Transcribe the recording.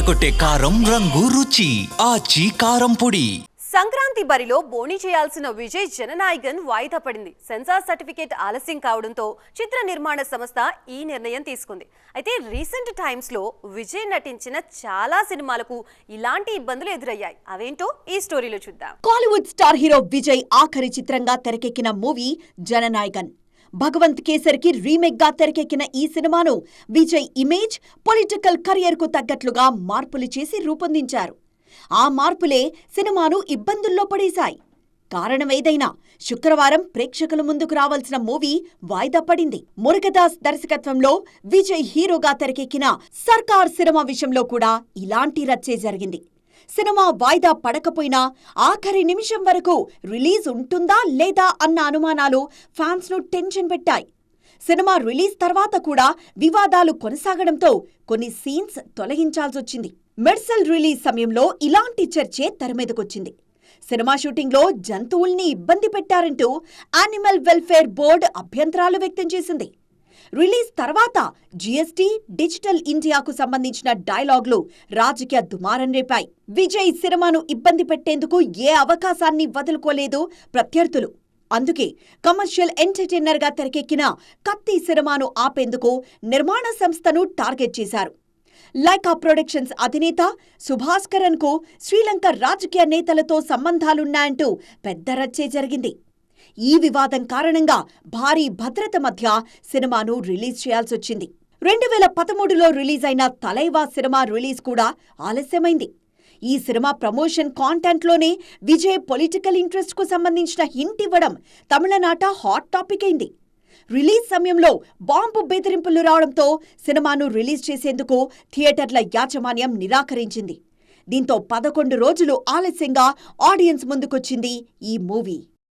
అదరగొట్టే కారం రంగు రుచి ఆచి కారం పొడి. సంక్రాంతి బరిలో బోణి చేయాల్సిన విజయ్ జననాయకన్ వాయిదా పడింది. సెన్సార్ సర్టిఫికేట్ ఆలస్యం కావడంతో చిత్ర నిర్మాణ సంస్థ ఈ నిర్ణయం తీసుకుంది. అయితే రీసెంట్ టైమ్స్లో విజయ్ నటించిన చాలా సినిమాలకు ఇలాంటి ఇబ్బందులు ఎదురయ్యాయి. అవేంటో ఈ స్టోరీలో చూద్దాం. కాలీవుడ్ స్టార్ హీరో విజయ్ ఆఖరి చిత్రంగా తెరకెక్కిన మూవీ జననాయకన్. భగవంత్ కేసరికి రీమేక్గా తెరకెక్కిన ఈ సినిమాను విజయ్ ఇమేజ్ పొలిటికల్ కెరియర్కు తగ్గట్లుగా మార్పులు చేసి రూపొందించారు. ఆ మార్పులే సినిమాను ఇబ్బందుల్లో పడేశాయి. కారణమేదైనా శుక్రవారం ప్రేక్షకుల ముందుకు రావాల్సిన మూవీ వాయిదా పడింది. మురుగదాస్ దర్శకత్వంలో విజయ్ హీరోగా తెరకెక్కిన సర్కార్ సినిమా విషయంలో కూడా ఇలాంటి రచ్చే జరిగింది. సినిమా వాయిదా పడకపోయినా ఆఖరి నిమిషం వరకు రిలీజ్ ఉంటుందా లేదా అన్న అనుమానాలు ఫ్యాన్స్ను టెన్షన్ పెట్టాయి. సినిమా రిలీజ్ తర్వాత కూడా వివాదాలు కొనసాగడంతో కొన్ని సీన్స్ తొలగించాల్సొచ్చింది. మెర్సల్ రిలీజ్ సమయంలో ఇలాంటి చర్చే తెరమీదకొచ్చింది సినిమా షూటింగ్లో జంతువుల్ని ఇబ్బంది పెట్టారంటూ యానిమల్ వెల్ఫేర్ బోర్డు అభ్యంతరాలు వ్యక్తం చేసింది. రిలీజ్ తర్వాత జీఎస్టీ డిజిటల్ ఇండియాకు సంబంధించిన డైలాగ్లు రాజకీయ దుమారం రేపాయి. విజయ్ సినిమాను ఇబ్బంది పెట్టేందుకు ఏ అవకాశాన్ని వదులుకోలేదు ప్రత్యర్థులు. అందుకే కమర్షియల్ ఎంటర్టైనర్గా తెరకెక్కిన కత్తి సినిమాను ఆపేందుకు నిర్మాణ సంస్థను టార్గెట్ చేశారు. లైకా ప్రొడక్షన్స్ అధినేత సుభాస్కరన్కు శ్రీలంక రాజకీయ నేతలతో సంబంధాలున్నాయంటూ పెద్ద రచ్చే జరిగింది. ఈ వివాదం కారణంగా భారీ భద్రత మధ్య సినిమాను రిలీజ్ చేయాల్సొచ్చింది రెండు వేల పదమూడులో రిలీజ్ అయిన తలైవా సినిమా రిలీజ్ కూడా ఆలస్యమైంది. ఈ సినిమా ప్రమోషన్ కాంటెంట్లోనే విజయ్ పొలిటికల్ ఇంట్రెస్ట్కు సంబంధించిన హింట్ ఇవ్వడం తమిళనాట హాట్ టాపిక్ అయింది. రిలీజ్ సమయంలో బాంబు బెదిరింపులు రావడంతో సినిమాను రిలీజ్ చేసేందుకు థియేటర్ల యాజమాన్యం నిరాకరించింది. దీంతో పదకొండు రోజులు ఆలస్యంగా ఆడియన్స్ ముందుకొచ్చింది ఈ మూవీ.